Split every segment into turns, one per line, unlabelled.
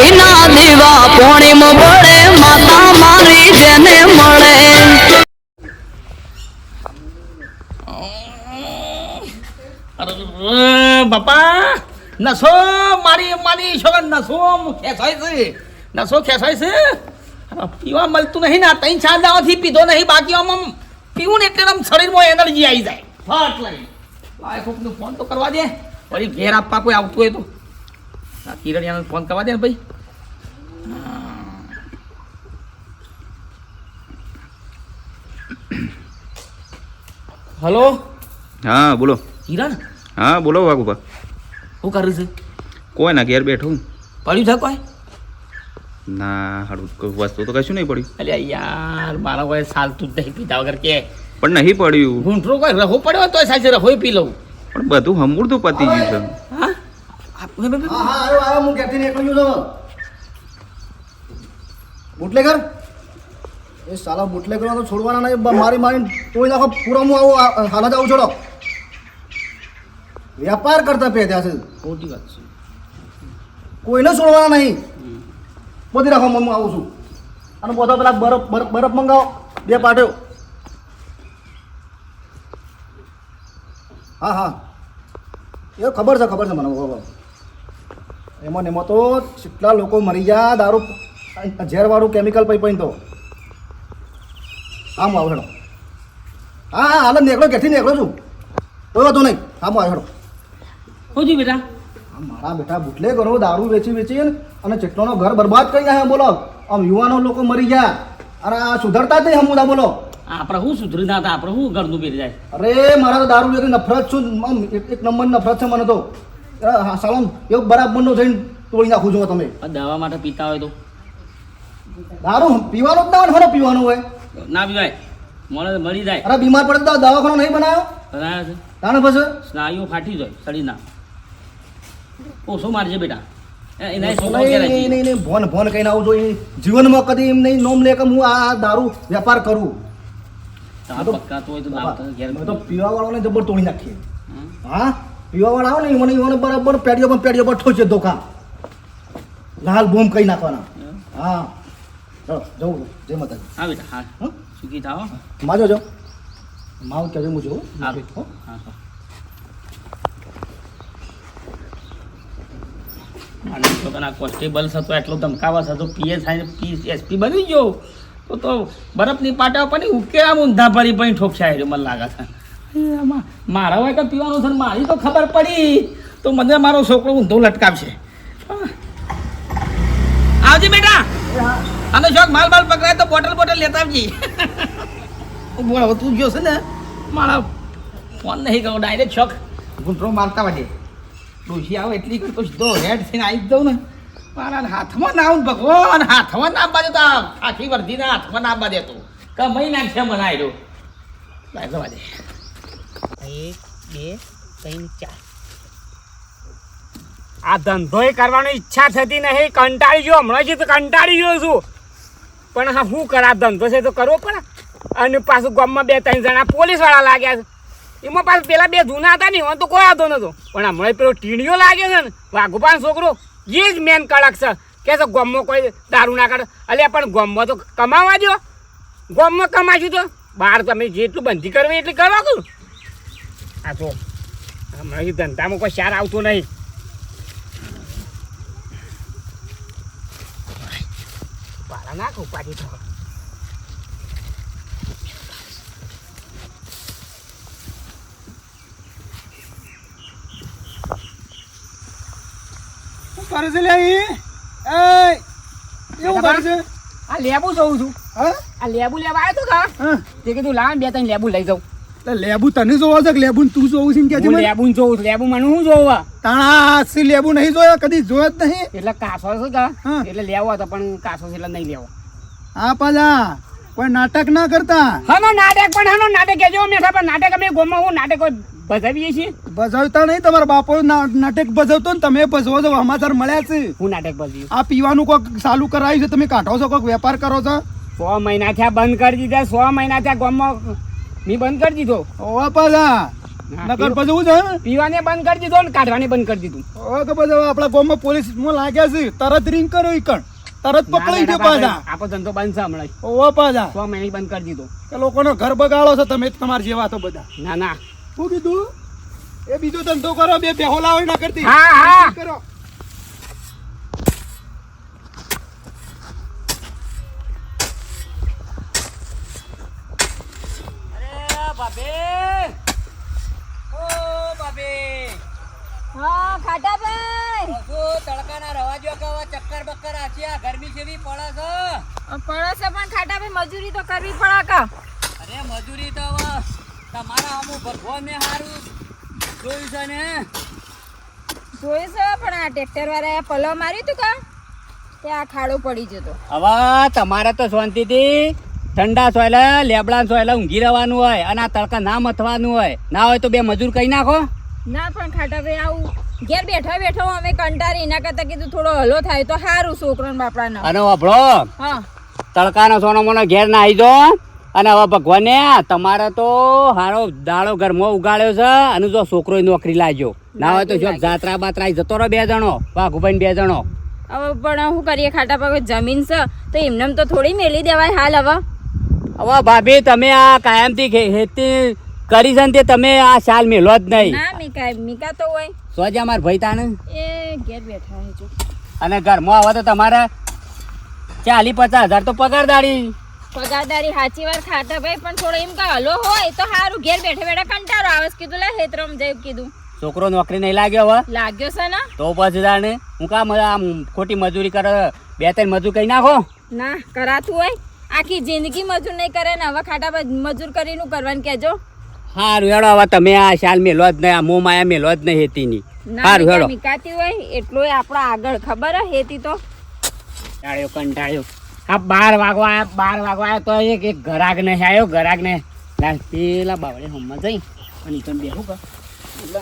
ઘીના દીવા પોણીમ બળે માતા મારી જેને મળે.
બાપા, નસો, મારી મારી છોકરા, નસો ખેંચાય છે. નસો ખેંચાય છે? પીવા મળતું નહીં ને ત્રણ ચાર પીધો નહીં, બાકી આમ પીવું ને એટલે આમ શરીરમાં એનર્જી આવી જાય. ફટ લઈ. લાય ફોન તો કરવા દે. વળી ઘેર આપવા કોઈ આવતું હોય તો. આ કિરણિયાને ફોન કરવા દે ને ભાઈ. હલો?
હા બોલો.
કિરણ?
હા બોલો વાઘુભા
શું કરું છે?
કોઈ ના ઘેર બેઠું
પડ્યું છે કોઈ?
ના હાડું કોઈ વસ્તુ તો કશું નહીં પડ્યું.
અરે યાર મારા કોઈ સાલતું જ નહીં પીધા વગર કે.
પણ નહીં પડ્યું.
હું કોઈ રહો પડ્યો તો સાચે રહોય પી લઉં.
પણ બધું હમૂળતું પતી ગયું છે.
હા
હા આવ્યો આવ્યો હું ક્યાંથી નીકળ્યો છું. બુટલેગર? એ સાલા બુટલેગર તો છોડવાના નહીં મારી મારી તોય નાખો પૂરો હું આવું હાલત આવું છોડો. વ્યાપાર કરતા પેદ્યા છે.
ખોટી વાત છે.
કોઈને છોડવાના નહીં. બધી રાખો હું આવું છું. અને બધા પેલા બરફ બરફ બરફ મંગાવો. બે પાટ્યો હા હા. એ ખબર છે ખબર છે મને એમાં એમાં તો કેટલા લોકો મરી ગયા દારૂ ઝેરવાળું કેમિકલ પૈ પઈને તો. હું હેડો. હા હા હાલ નીકળો ક્યાંથી નીકળો છું. કોઈ વાંધો નહીં. હું આવ્યો હેડો.
થયું બેટા.
મારા બેટા બુટલે કરો દારૂ વેચી વેચી અને ચેટલોનો ઘર બરબાદ કરી નાખે બોલો. આમ યુવાનો લોકો મરી ગયા. અરે આ સુધરતા જ નહીં હમુદા બોલો.
આપણે શું સુધરી ના હતા આપણે શું ઘરનું બેરી જાય?
અરે મારા તો દારૂ વેચી નફરત છું એક નંબર નફરત છે મને તો. સાલમ. એવું બરાબરનો થઈને તોડી નાખું છો તમે.
દવા માટે પીતા હોય તો.
દારૂ? પીવાનો જ ના હોય ને ખરો હોય.
ના પીવાય. મને તો મરી જાય.
અરે બીમાર પડે તો દવાખાનો નહીં બનાવ્યો
બનાવ્યો છે.
તાણે પછી?
સ્નાયુઓ ફાટી જાય શરીરના. ઓછો મારજે બેટા.
ભોન ભોન કહીને આવું જોઈએ. જીવનમાં કદી એમ નહીં નોમ લે કે હું આ દારૂ વેપાર કરું.
તો
પીવા વાળાને જબર તોડી નાખીએ. હા? પીવા વાળા આવે ને મને મને બરાબર પેડીઓ પર પેડીઓ પર ઠોચે ધોકા. લાલ બૂમ કઈ નાખવાના. હા. ચલો જવું જય માતાજી.
હા બેટા હા? સુખી થાવ
માજો જો. માવ કહેજો હું. જોઉં
હા.
હો?
હા. અને છોકરાના કોન્સ્ટેબલ હતો એટલો ધમકાવા હતો પીએસઆઈ પી એસપી બની ગયો. તો તો બરફની પાટા પર ઉકેલા ઊંધા ભરી પણ ઠોકશાય રહ્યો મને લાગે છે. મારા હોય કે પીવાનું છે મારી તો ખબર પડી. તો મને મારો છોકરો ઊંધો લટકાવશે. આવજે બેટા. અને શોખ માલ માલ પકડાય તો બોટલ બોટલ લેતા આવજી. બોલ તું ગયો છે ને. મારા ફોન નહીં ગયો ડાયરેક્ટ શોખ. ગુંટરો મારતા વાજે. ડોશી આવે એટલી તો સીધો હેડ થઈને આવી જ દઉં ને. મારા હાથમાં ના આવું ભગવાન, હાથમાં ના બાજે તો આખી વર્ધીના હાથમાં ના બાજે તું. કમાઈ નાખશે મને આવ્યો બાજે
એક, બે, ત્રણ, ચાર. આ ધંધોય કરવાની ઈચ્છા થતી નહીં. કંટાળી ગયો. હમણાં જ કંટાળી ગયો છું. પણ હા શું કરા? ધંધો છે તો કરવો પડે. અને પાછું ગામમાં બે, ત્રણ જણા પોલીસવાળા લાગ્યા છે. એમાં પાછું પેલા બે જૂના હતા ને, એમાં તો કોઈ આવતો નતો. પણ હમણાં પેલો ટીણીઓ લાગે છે ને, વાઘુપાન છોકરો, એ જ મેન કડક છે. કે છે, ગામમાં કોઈ દારૂ ના કાઢે. અલ્યા, પણ ગામમાં તો કમાવા દો ગામમાં કમાશું તો. બહાર તમે જેટલું બંધી કરવી એટલી કરવા કહું આ તો હમણાં એ ધંધામાં કોઈ સાર આવતો નહીં પાલા નાખ ઉપાડી તો
શું કરે છે લે ઈ? એય! એવું કરે છે
આ લેબુ જોઉં છું
હા
આ લેબુ લેવા આવ્યો તો કા
હા
તે કીધું લાવ ને બે ત્રણ લેબુ લઈ જાઉં
એટલે લેબુ તને જોવો છે લેબુ તું જોવું છે કે
હું લેબુ જોઉં છું. લેબુ મને શું જોવા?
તાણા હાથથી લેબુ નહીં જોયો કદી જોયો જ નહીં.
એટલે કાસો છે કા એટલે લેવો હતો પણ કાસો છે એટલે નહીં લેવો.
હા પાલા કોઈ નાટક ના કરતા?
હા નાટક પણ હનો નાટક કેજો મેઠા પણ નાટક અમે ગોમાં હું નાટક ભજાવીએ છીએ?
ભજવતા નહીં તમારા બાપો નાટક ભજવતો ને તમે ભજવો છો સમાચાર મળ્યા છે.
હું નાટક ભજવ્યું
આ પીવાનું કોઈક ચાલુ કરાવ્યું છે તમે કાઢો છો કોઈક વેપાર કરો છો?
સો મહિના થયા બંધ કરી દીધા સો મહિના થયા ગામમાં મેં બંધ કરી દીધો.
પાછા.
નકર પછી હું છે?
પીવાને બંધ કરી દીધો ને કાઢવાને બંધ કરી દીધું.
ઓ કે પછી આપણા ગામમાં પોલીસમાં લાગ્યા છે. તરત રિંગ કરો ઈકણ તરત પકડી દો પાછા.
આપો ધંધો બંધ છે હમણાં
ઓવા પાછા.
છ મહિને બંધ કરી દીધો.
કે લોકોનો ઘર બગાડો છો તમે તમારા જેવા તો બધા.
ના ના.
શું કીધું? એ બીજો ધંધો કરો બે બેહોલા હોય ના કરતી.
હા, હા.
કરો?
હા ખાટાભાઈ. પડે છે. પણ ખાટાભાઈ મજૂરી તો કરવી પડે કા?
અરે મજૂરી તો હવે તમારા અમુક ભગવાને સારું જોયું છે ને?
છે પણ આ ટ્રેક્ટર પલો માર્યું તું કા? ત્યાં ખાડો પડી જતો.
હવે તમારે તો શાંતિથી ઠંડા સોયલા લેબડા સોયલા ઊંઘી રહેવાનું હોય અને આ તડકા ના મથવાનું હોય. ના હોય તો બે મજૂર કહી નાખો.
ના પણ ખાટાભાઈ આવું ઘેર બેઠા બેઠો અમે કંટાળી એના કરતા કીધું થોડો હલો થાય તો સારું છોકરો બાપડાને.
અને વાપરો
હા.
તડકાનો સોનો મોનો ઘેર ના આવી દો અને હવે ભગવાને તમારે તો હારો દાડો ઘરમાં ઉગાડ્યો છે અને જો છોકરો નોકરી લાગ્યો. ના હોય તો જો જાત્રા બાત્રા જતો રહો બે જણો વાઘુભાઈ બે જણો.
હવે પણ શું કરીએ ખાટા ખાટાભાઈ જમીન છે તો એમને તો થોડી મેલી દેવાય હાલ હવે.
હવે ભાભી તમે આ કાયમથી ખેતી કરી છે ને તે તમે આ શાલ મેલો જ નહીં.
ના મીકા મીકા તો હોય.
સોજા માર ભાઈ તાને
એ ઘેર બેઠા હે જો.
અને ઘરમાં આવે તો તમારે ચાલી પચાસ હજાર તો પગાર દાડી.
પગારદારી સાચી વાર ખાતા ભાઈ પણ થોડો એમ કે હલો હોય તો સારું ઘેર બેઠા બેઠા કંટાળો આવે કીધું લે હેતરમ જઈ કીધું.
છોકરો નોકરી નહીં લાગ્યો હવે?
લાગ્યો છે ને?
તો પછી જાણે હું કામ આમ ખોટી મજૂરી કરે બે ત્રણ મજૂર કઈ નાખો?
ના કરાતું હોય. આખી જિંદગી મજૂર નહીં કરે ને હવે ખાટા મજૂર કરીને કરવાનું કેજો
હારું હેડો હવે તમે આ શાલ મેલો જ નહીં આ મો માયા મેલો જ નહીં હેતીની.
ની
હારું હેડો.
મીકાતી હોય એટલો આપણો આગળ ખબર હે હેતી તો.
કંટાળ્યો કંટાળ્યો. આ બાર વાગવા આવ્યા બાર વાગવા આયા તો એક એક ઘરાક ને આવ્યો ઘરાક ને. પેલા બાવળે હોમમાં જઈ અને ઈ તો બેહું કર? એટલે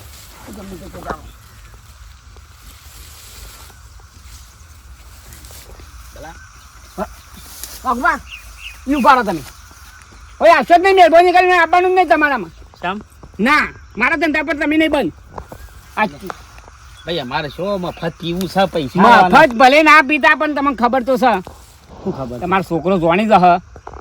ગમે તે ભગવાન યુ પાડો તમે. ઓય આવશો જ નહીં મહેરબાની કરીને આપવાનું નહીં તમારામાં.
શામ
ના મારા ધંધા પર તમે નહીં બંધ. આ
ભાઈ અમારે શું મફત પીવું છે પૈસા
મફત ભલે ના પીતા પણ તમને ખબર તો છે.
શું ખબર?
તમારો છોકરો જોણી જહ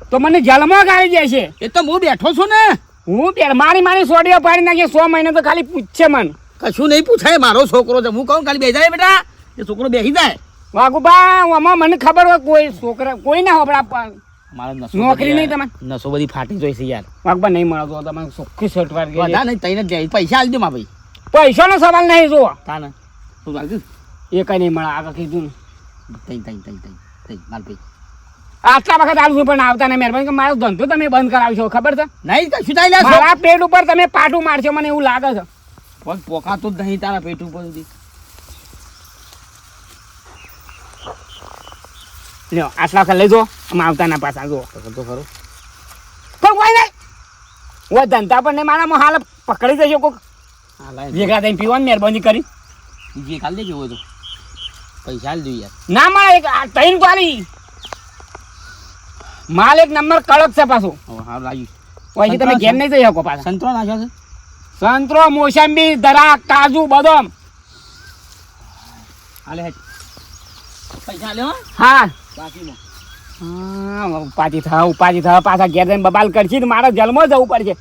તો મને જલમાં ગાળી જાય છે.
એ તો હું બેઠો છું ને.
હું પેલા મારી મારી સોડીઓ પાડી નાખી સો મહિને તો ખાલી પૂછશે મન.
કશું નહીં પૂછાય મારો છોકરો છે. હું કહું ખાલી બે જાય બેટા. એ છોકરો બેસી જાય.
વાઘુબા આમાં મને ખબર હોય કોઈ છોકરા કોઈ ના
હોપડા
નોકરી નહીં
તમારે? નસો બધી ફાટી જોઈ છે યાર
વાઘબા નહીં મળતો તમારે સોખી શર્ટ વાર
બધા નહીં તઈને જ પૈસા આલજો માં ભાઈ.
પૈસાનો સવાલ નહીં જુઓ.
તાને. શું લાગ્યું
એ કઈ નહીં મળે આગળ કીધું ને.
તઈ તઈ તઈ તઈ તઈ માલ ભાઈ.
આટલા વખત આવું પણ આવતા નહીં. મહેરબાની મારો ધંધો તમે બંધ કરાવશો ખબર છે?
નહીં કશું થાય
મારા પેટ ઉપર તમે પાટું મારશો મને એવું લાગે છે.
પોકાતું જ નહીં તારા પેટ ઉપર સુધી.
લ્યો આટલા વખત લઈ જો આવતા ના પાછા જો.
તો ખરો.
પણ કોઈ નહીં. ઓ ધંધા પણ નહીં મારા હાલ પકડી જશો કોક. ભેગા થઈને પીવાની મહેરબાની કરી.
જે કાલ દેજો હોય તો. પૈસા આલજો જોઈએ.
ના મળે એક ત્રણ પાલી. માલ એક નંબર કડક છે પાછું.
હા લાગ્યું.
પછી તમે ઘેર નહીં જઈ શકો પાછા.
સંતરો નાખ્યો છે?
સંતરો મોસંબી દરાક કાજુ બદામ.
હાલે પૈસા લ્યો
હા.
બાકીમાં
હા ઉપાધિ થા ઉપાધિ થા પાછા ઘેર જઈને બબાલ કરશી તો મારા જલમાં જવું પડશે.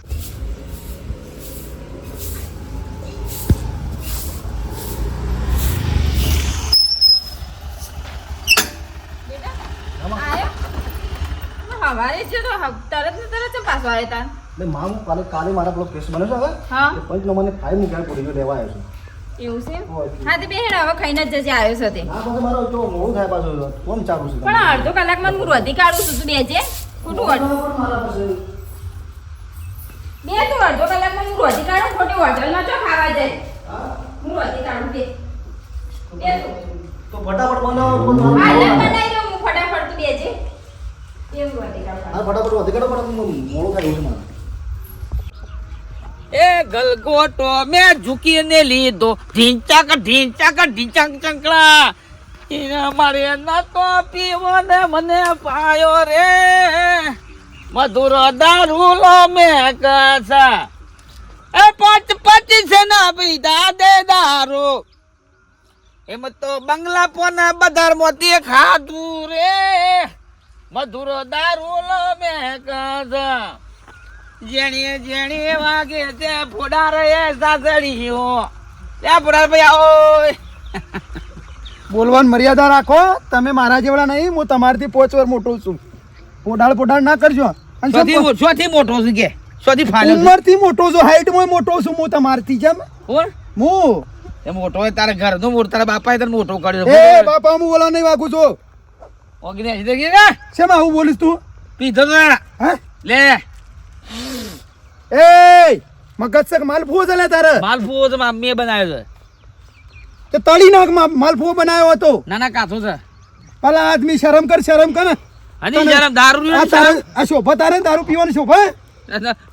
હવારે છે તો તરત ને તરત જ પાછો આવ્યો તાન?
એટલે માં કાલે કાલે મારા પેલો કેસ બન્યો છે હવે?
હા.
એ પંચ મને ફાઇલ ઘેર પડી ગયો લેવા આવ્યો છું.
એવું છે. હા તે બેન હવે ખાઈને જ જજે આવ્યો છે તે.
મારો તો મોડું થાય પાછું કોમ ચાલુ છે?
પણ અડધો કલાકમાં હું રોધી કાઢું છું તું બેજે. ખોટું અડધો બે તું અડધો કલાકમાં હું રોધી કાઢું ખોટી હોટલમાં ચો ખાવા જાય. હું? રોધી કાઢું બે. બે તો.
ફટાફટ બનાવો
હા. બનાવી? ફટાફટ તું બેજે. એવું રોધી કાઢું.
હા ફટાફટ વધે કાઢો પણ મોડું થાય છે મારે.
એ ગલગોટો મેં ઝૂકીને લીધો. ઢીંચાક ઢીંચાક ઢીંચાક ચંકડા. મારે નતો પીવો ને મને પાયો રે. મધુર દારૂ લો મેં કસા. એ પાંચ પચીસ ના પીધા દે દારૂ. એમ તો બંગલા પોના બધાર મોતી ખાધું રે. મધુરો દારૂ લો મે કાજ જેણીએ જેણીએ વાગે તે ફોડા રે સાસડીઓ ત્યાં ફોડા ભાઈ આવો
બોલવાની મર્યાદા રાખો તમે મારા જેવડા નહીં હું તમારથી પોચ વર મોટો છું. પોડાળ પોડાળ ના કરજો.
સોથી મો- મોટો છું કે? સોથી છે.
ઉંમરથી મોટો છું હાઈટમાં મોટો છું હું તમારથી જેમ?
કોણ
હું?
એ મોટો હોય તારા ઘરનો મોટો તારા બાપાએ તને મોટો કર્યો
એ બાપા હું બોલા નહીં વાગું છું.
તો કે
શેમ આવું બોલીશ તું?
પીધો તો
હે?
લે.
એ મગજ સક માલફુઓ છે લે તારે.
માલપુઓ તો મમ્મીએ બનાવ્યો છે.
તે તળી નાખ માલફુઓ બનાવ્યો હતો.
નાના કાથો છે.
પેલા આદમી શરમ કર શરમ કર અને
શરમ દારૂ
આ શરમ? આ શોભા તારે ને દારૂ પીવાની શોભા?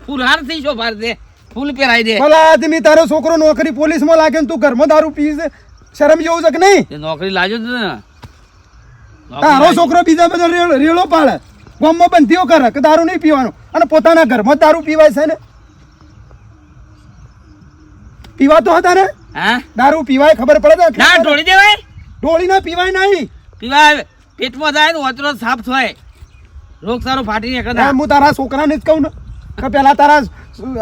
ફૂલહાર થઈ શોભા દે ફૂલ પહેરાઈ દે.
પેલા આદમી તારો છોકરો નોકરી પોલીસમાં લાગે ને તું ઘરમાં દારૂ પીસ શરમ જેવું છે કે નહીં?
નોકરી લાજો ને.
તારો છોકરો બીજા બધા રેલો પાડે. ગામમાં બંધીઓ કરે કે દારૂ નહીં પીવાનું. અને પોતાના ઘરમાં દારૂ પીવાય છે ને? પીવાતો હતા ને?
હા?
દારૂ પીવાય ખબર પડે
ના ઢોળી દેવાય?
ઢોળી ના પીવાય નહીં.
પીવાય પેટમાં જાય ને ઓચરો સાફ થાય. રોગ સારો ફાટી નીકળે
હું. તારા છોકરાને જ કહું ને. કે પેલા તારા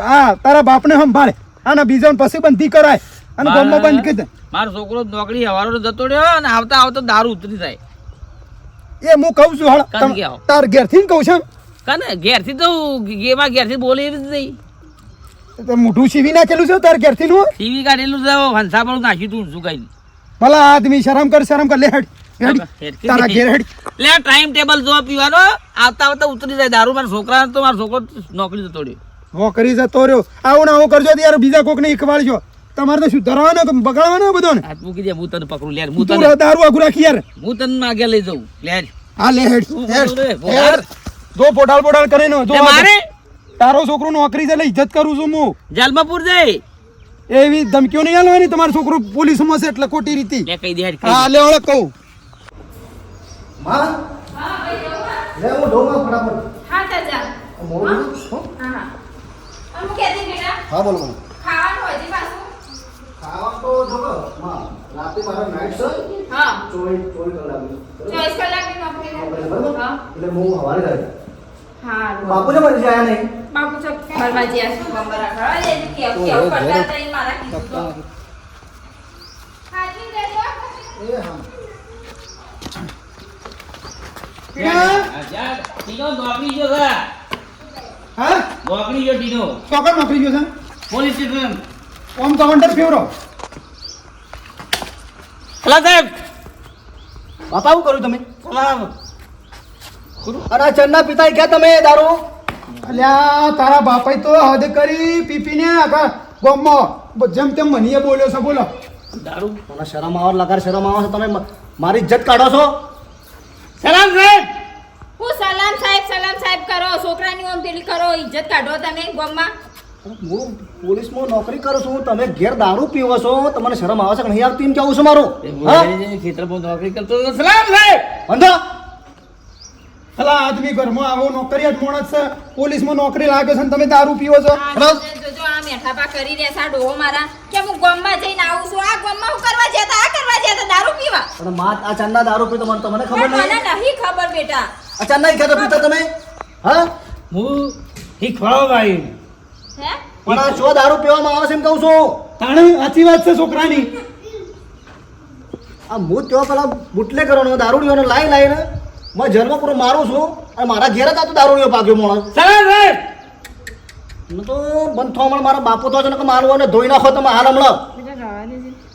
હા તારા બાપને સંભાળે. અને બીજાને પછી બંધી કરાય. અને ગામમાં બંધ કીધે
મારો છોકરો નોકરી હવારો જતો રહ્યો અને આવતા આવતા દારૂ ઉતરી જાય.
એ હું કહું છું હળ? તાર ઘેરથી કહું છું
ઘેર ઘેરથી તો ગેમાં ઘેરથી બોલી જ નહીં.
તો મોઢું સીવી નાખેલું છે તાર ઘેરથી નું
સીવી કાઢેલું છે હંસા પણ નાખ્યું તું શું કઈ.
ભલા આદમી શરમ કર શરમ કર. લે હેડ તારા ઘેર હેડ.
લે ટાઈમ ટેબલ જો પીવાનો આવતા આવતા ઉતરી જાય. દારૂ મારા છોકરા તો મારો છોકરો નોકરી જતો રહ્યો.
નોકરી જતો રહ્યો. આવું ના આવું કરજો યાર બીજા કોકને ઈકવાડજો તમારે તો શું ધરાવવાનો કે બગાડવાનો બધો ને
હાથ મૂકી દે હું તને પકડું લે હું તને
દારૂ આખું રાખી યાર.
હું તને આગળ લઈ જઉં લે.
હા લે હેડ હેડ જો પોટાલ પોટાલ કરે ને જો
મારે?
તારો છોકરો નોકરી છે એટલે ઇજ્જત કરું છું હું.
જેલમાં પૂર જાય.
એવી ધમકીઓ નહીં આલવાની તમારો છોકરો પોલીસમાં છે એટલે ખોટી રીતે.
લે કહી દે
હા. લે ઓળખ કહું.
માં લે હું ફટાફટ.
હા ચાચા.
મોડું? હા.
હા? અને હું. કહેતી બેટા.
હા બોલો બોલો.
ખાવાનું હોય છે પાછું
ખાવા તો માં રાતે મારા નાઈટ
હા. નોકરી હા
એટલે હું હવારે જાય
હા
બાપુ નહીં?
બાપુ જ્યાં મારા કીધું તો
એ હા.
ટીનો? જો
હા?
નોકરી જો ટીનો.
ચોકડ નોકરી ગયો છે?
Police station.
ઓમ કાઉન્ટર ફેવરો.
અલા સાહેબ.
બાપા શું કરું તમે? અરે ચંદના પિતા ક્યાં તમે દારૂ?
અલ્યા તારા બાપાએ તો હદ કરી પીપીને આખા ગામમાં. જેમ તેમ મનીએ બોલ્યો છે બોલો.
દારૂ?
મને શરમ આવો લગાર શરમ આવો છો. તમે મારી ઇજ્જત કાઢો છો?
સલામ સાહેબ.
હું સલામ સાહેબ સલામ સાહેબ કરો. છોકરાની ઓમ પેલી કરો ઇજ્જત કાઢો તમે ગામમાં.
હું પોલીસમાં નોકરી કરું છું તમે ઘેર દારૂ પીવો છો તમને શરમ આવે છે કે નહીં આવતી? એમ કેવું છે મારું? હા?
ખેતરમાં નોકરી કરતો. સલામ સાહેબ!
અંધો
અલા આદમી ઘરમાં આવો નોકરી જ માણસ છે. પોલીસમાં નોકરી લાગે છે તમે દારૂ પીવો છો?
જોજો, આ મેઠાપા કરી રહ્યા ડોહો મારા. કે હું ગામમાં જઈને આવું છું? આ ગામમાં હું કરવા જતા આ કરવા જતા દારૂ પીવા?
પણ માત આ ચન્ના દારૂ પીતો મને તમને ખબર નહીં?
મને નહીં ખબર બેટા.
આ ચન્ના ક્યાં તો પીતા તમે? હા?
હું શીખવાડો ભાઈ.
હે
પણ આ શું દારૂ પીવામાં આવે છે એમ કહું છું.
તાણે સાચી વાત છે છોકરાની.
આ હું તેવા પેલા બુટલે કરવાનો દારૂડીઓને લાઈ લાઈને મેં જન્મ પૂરો મારું છું અને મારા ઘેર જ આ તો દારૂડીઓ પાક્યો માણસ હું તો બંધ થવા મળે મારા બાપો તો છે ને મારું અને ધોઈ નાખો તમે હાલ હમણાં.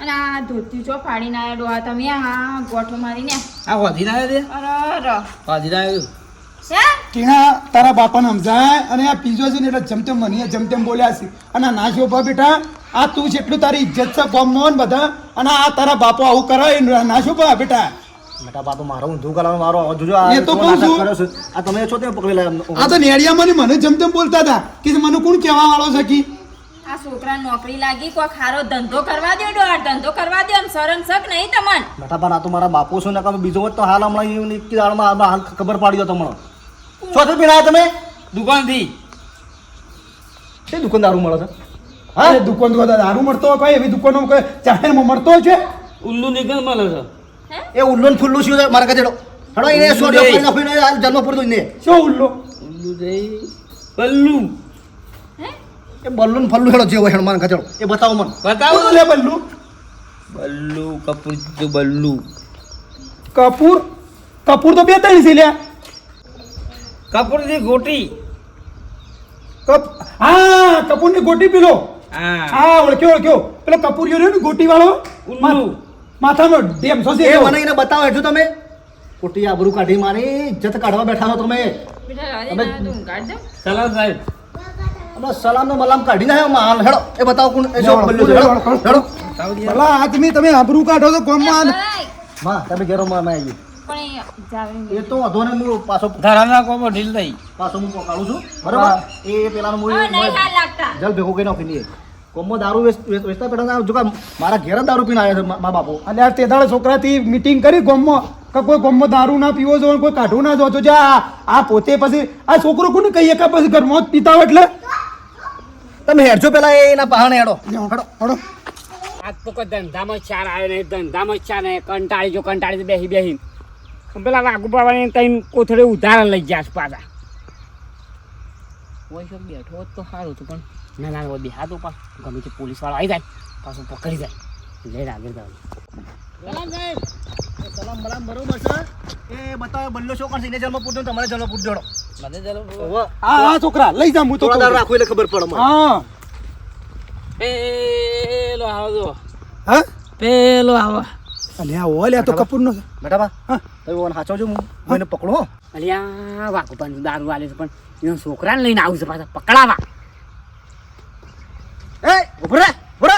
અને આ ધોતી ચો ફાડીને ના ડોહા તમે આ ગોઠો મારીને.
આ હોધી ના આવ્યો
અરે ર.
હોધી ના આવ્યો
હે
ટીણા તારા બાપાને સમજાય? અને આ પીજો છે ને એટલે જમતેમ મને જમતેમ બોલ્યા છે. અને ના શોભા બેટા આ તું જેટલું તારી ઇજ્જત છે ગામમાં ને બધા? અને આ તારા બાપો આવું કરે એ ના શોભા બેટા
બેટા બાપો મારો ઊંધું કલાનો મારો જોજો આ
એ તો
નાટક
છું.
કર્યો આ તમે છો તે પકડી એમ.
આ તો નેડિયામાં ને મને જમતેમ બોલતા હતા કે મને કોણ કહેવા વાળો છે કી?
આ છોકરા નોકરી લાગી કોઈ ખારો ધંધો કરવા દો ડોર ધંધો કરવા દો આમ શરમ શક નહીં તમને?
બેટા પણ આ તો મારા બાપુ છો ને કાં બીજો તો હાલ હમણાં હાલ હાલ ખબર પાડી દો તમને. ચોથી પીણા તમે?
દુકાનથી.
તે દુકાન દારૂ મળે છે. હા?
દુકાન તો દારૂ મળતો હોય કોઈ એવી દુકાનો કોઈ મળતો હોય છે?
ઉલ્લુ નીકળ મળે છે.
એ ઉલ્લુન ફુલ્લું શું છે? મારા કાજેડો હડો એને સો ડોક્ટર આ જન્મ પૂરતો ને
શું ઉલ્લુ?
ઉલ્લુ જઈ બલ્લુ
એ બલ્લુ ને ફલ્લુ હેડો જેવો હેડો મારા કાજેડો એ બતાવો મને.
બતાવો.
લે બલ્લુ?
બલ્લુ કપૂર તો બલ્લુ.
કપૂર? કપૂર તો બે ત્રણ છે લ્યા.
કપૂરની ગોટી.
કપ હા કપૂરની ગોટી પીલો.
હા.
હા ઓળખ્યો ઓળખ્યો. પેલો કપૂર રહ્યો ને ગોટી વાળો માથાનો ડેમ સો
એ મને એને બતાવો હેઠું તમે. કોટી આબરૂ કાઢી મારી ઇજ્જત કાઢવા બેઠા છો તમે. અમે-
સલામ સાહેબ.
હમણાં સલામ નો મલામ કાઢી નાખ્યો માલ. હેડો એ બતાવો કોણ એ શું હેડો હેડો
ભલા આદમી તમે આબરૂ કાઢો તો કોમ
ભાઈ
માં તમે ઘેરો માં માં આવી
પણ એ
તો વધો ને હું પાછો
ધરાના કોમો ઢીલ નહીં
પાછો હું પકાડું છું. બરાબર? એ પેલાનું
મૂળ
જલ ભેગો કઈ નાખી દઈએ. કોમો દારૂ વેચ- વેચ- વેચતા પેલા જો કે મારા ઘેર દારૂ પીને આવ્યા છે મા બાપો.
અને આ તેદાળ છોકરાથી મીટિંગ કરી ગામમાં કે કોઈ ગામમાં દારૂ ના પીવો જો કોઈ કાઢવું ના જોજો. તો જા આ પોતે પછી આ છોકરો કોને કહીએ કે પછી ઘરમાં જ પીતા હોય એટલે?
તમે હેડજો પેલા એના પહાણે હેડો. હેડો
હેડો.
આજ તો કોઈ ધંધામાં ચાર આવે નહીં ધંધામાં ચાર નહીં કંટાળી જો કંટાળી તો બેસી બેસી પેલા વાઘુ પાડવાની તઈને કોથળે ઉધાર લઈ ગયા પાછા. કોઈ શોક બેઠો હોત તો સારું હતું પણ ના ના હવે બેહા તો પણ. ગમે તે પોલીસ વાળો આવી જાય પાછું પકડી જાય. લઈને આગળ જવાનું.
સલામ બલામ બરોબર છે? એ બતાવે બલ્લો શું કરશે એને જન્મ પૂરતો તમારે જન્મ પૂર જોડો
મને ચાલો
હા
આ આ છોકરા લઈ જા હું તો છું.
રાખવું એટલે ખબર પડે મને.
હા.
પેલો આવો જો
હા?
પેલો આવો.
અલ્યા તો.
બેટા બા તમે ઓન હું. પકડો
અલ્યા વાઘુ પાડું દારૂ આલે છે પણ એનો છોકરાને લઈને આવું છે પાછા. પકડાવા.
એ ઊભો રે
ઊભો